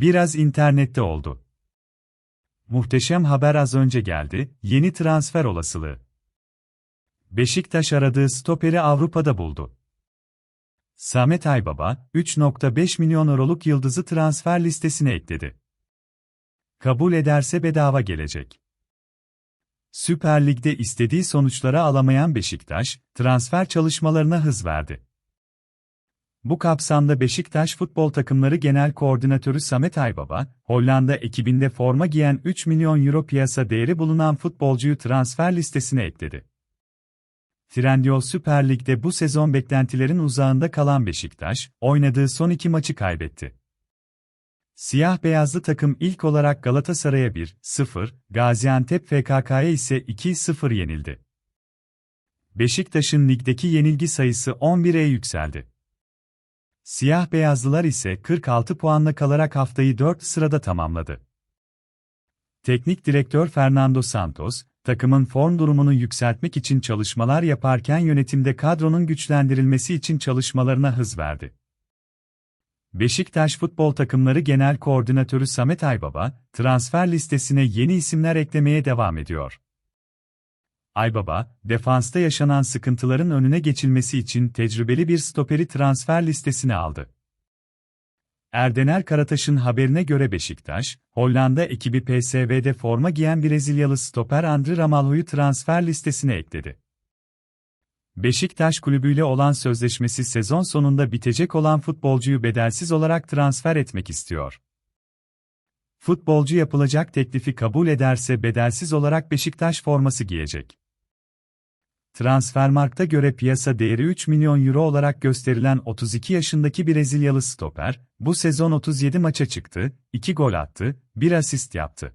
biraz internette oldu. Muhteşem haber az önce geldi, yeni transfer olasılığı. Beşiktaş aradığı stoperi Avrupa'da buldu. Samet Aybaba, 3.5 milyon euroluk yıldızı transfer listesine ekledi. Kabul ederse bedava gelecek. Süper Lig'de istediği sonuçları alamayan Beşiktaş, transfer çalışmalarına hız verdi. Bu kapsamda Beşiktaş Futbol Takımları Genel Koordinatörü Samet Aybaba, Hollanda ekibinde forma giyen 3 milyon euro piyasa değeri bulunan futbolcuyu transfer listesine ekledi. Trendyol Süper Lig'de bu sezon beklentilerin uzağında kalan Beşiktaş, oynadığı son iki maçı kaybetti. Siyah beyazlı takım ilk olarak Galatasaray'a 1-0, Gaziantep FKK'ya ise 2-0 yenildi. Beşiktaş'ın ligdeki yenilgi sayısı 11'e yükseldi. Siyah beyazlılar ise 46 puanla kalarak haftayı 4 sırada tamamladı. Teknik direktör Fernando Santos, takımın form durumunu yükseltmek için çalışmalar yaparken yönetimde kadronun güçlendirilmesi için çalışmalarına hız verdi. Beşiktaş Futbol Takımları Genel Koordinatörü Samet Aybaba, transfer listesine yeni isimler eklemeye devam ediyor. Aybaba, defansta yaşanan sıkıntıların önüne geçilmesi için tecrübeli bir stoperi transfer listesine aldı. Erdener Karataş'ın haberine göre Beşiktaş, Hollanda ekibi PSV'de forma giyen Brezilyalı stoper Andri Ramalho'yu transfer listesine ekledi. Beşiktaş kulübüyle olan sözleşmesi sezon sonunda bitecek olan futbolcuyu bedelsiz olarak transfer etmek istiyor. Futbolcu yapılacak teklifi kabul ederse bedelsiz olarak Beşiktaş forması giyecek. Transfermarkt'a göre piyasa değeri 3 milyon euro olarak gösterilen 32 yaşındaki Brezilyalı stoper, bu sezon 37 maça çıktı, 2 gol attı, 1 asist yaptı.